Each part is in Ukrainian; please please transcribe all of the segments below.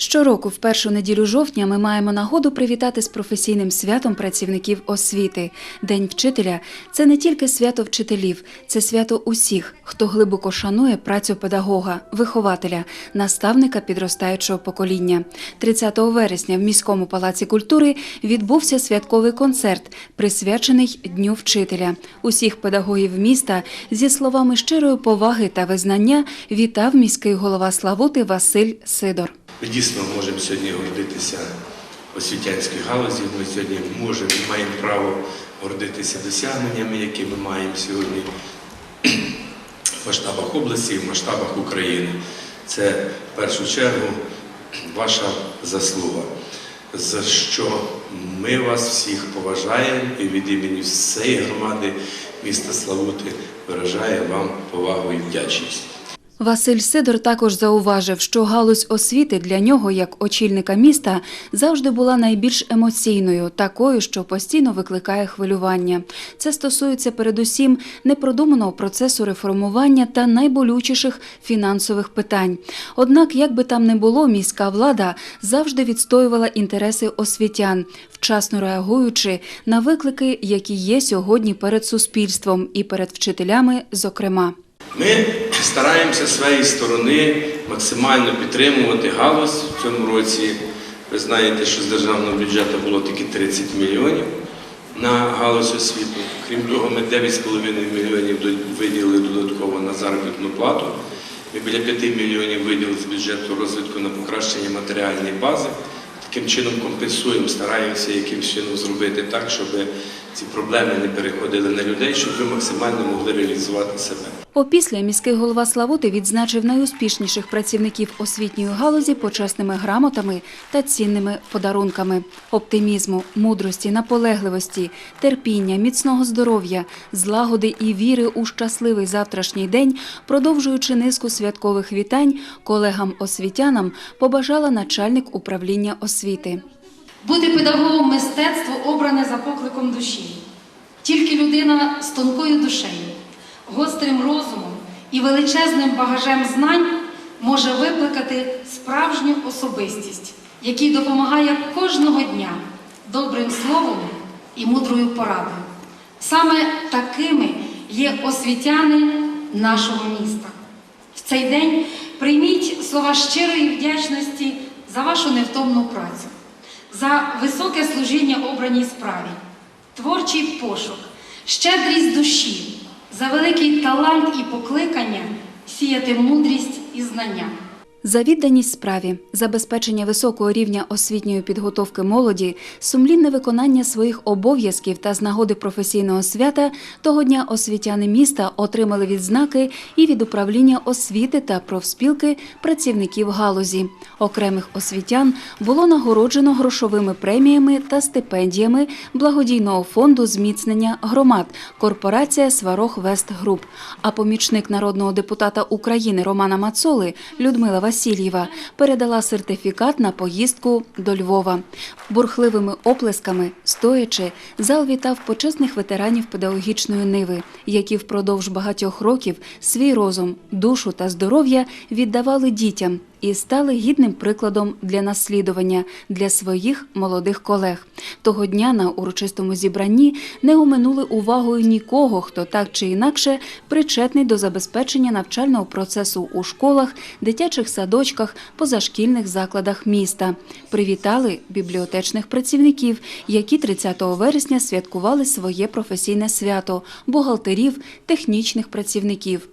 Щороку, в першу неділю жовтня, ми маємо нагоду привітати з професійним святом працівників освіти. День вчителя це не тільки свято вчителів, це свято усіх, хто глибоко шанує працю педагога, вихователя, наставника підростаючого покоління. 30 вересня в міському палаці культури відбувся святковий концерт, присвячений Дню вчителя. Усіх педагогів міста зі словами щирої поваги та визнання вітав міський голова Славути Василь Сидор. Ми дійсно можемо сьогодні гордитися освітянською галузі. Ми сьогодні можемо і маємо право гордитися досягненнями, які ми маємо сьогодні в масштабах області в масштабах України. Це в першу чергу ваша заслуга, за що ми вас всіх поважаємо і від імені всієї громади міста Славути виражає вам повагу і вдячність. Василь Сидор також зауважив, що галузь освіти для нього, як очільника міста, завжди була найбільш емоційною, такою, що постійно викликає хвилювання. Це стосується передусім непродуманого процесу реформування та найболючіших фінансових питань. Однак, як би там не було, міська влада завжди відстоювала інтереси освітян, вчасно реагуючи на виклики, які є сьогодні перед суспільством і перед вчителями, зокрема. Ми стараємося з своєї сторони максимально підтримувати галузь в цьому році. Ви знаєте, що з державного бюджету було тільки 30 мільйонів на галузь освіту. Крім того, ми 9,5 мільйонів виділили додатково на заробітну плату. Ми біля 5 мільйонів виділили з бюджету розвитку на покращення матеріальної бази. Таким чином компенсуємо, стараємося якимось чином зробити так, щоб ці проблеми не переходили на людей, щоб ви максимально могли реалізувати себе. Опісля міський голова Славути відзначив найуспішніших працівників освітньої галузі почесними грамотами та цінними подарунками оптимізму, мудрості, наполегливості, терпіння, міцного здоров'я, злагоди і віри у щасливий завтрашній день, продовжуючи низку святкових вітань, колегам-освітянам побажала начальник управління освіти. Бути педагогом мистецтво обране за покликом душі. Тільки людина з тонкою душею, гострим розумом і величезним багажем знань може викликати справжню особистість, який допомагає кожного дня добрим словом і мудрою порадою. Саме такими є освітяни нашого міста. В цей день прийміть слова щирої вдячності за вашу невтомну працю, за високе служіння обраній справі, творчий пошук, щедрість душі, за великий талант і покликання сіяти мудрість і знання. За відданість справі, забезпечення високого рівня освітньої підготовки молоді, сумлінне виконання своїх обов'язків та з нагоди професійного свята того дня освітяни міста отримали відзнаки і від управління освіти та профспілки працівників галузі. Окремих освітян було нагороджено грошовими преміями та стипендіями благодійного фонду зміцнення громад корпорація Сварог Вест Груп. А помічник народного депутата України Романа Мацоли Людмила Васильєва передала сертифікат на поїздку до Львова. Бурхливими оплесками, стоячи, зал вітав почесних ветеранів педагогічної ниви, які впродовж багатьох років свій розум, душу та здоров'я віддавали дітям і стали гідним прикладом для наслідування для своїх молодих колег. Того дня на урочистому зібранні не оминули увагою нікого, хто так чи інакше причетний до забезпечення навчального процесу у школах, дитячих садочках, позашкільних закладах міста. Привітали бібліотечних працівників, які 30 вересня святкували своє професійне свято бухгалтерів, технічних працівників.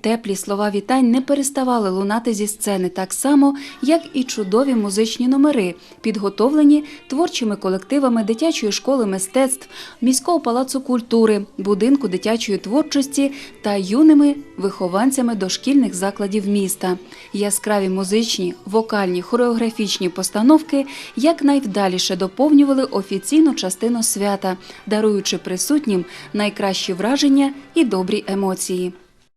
Теплі слова вітань не переставали лунати зі сцени так само, як і чудові музичні номери, підготовлені творчими колективами дитячої школи мистецтв, міського палацу культури, будинку дитячої творчості та юними вихованцями дошкільних закладів міста. Яскраві музичні, вокальні, хореографічні постановки якнайвдаліше доповнювали офіційну частину свята, даруючи присутнім найкращі враження і добрі емоції.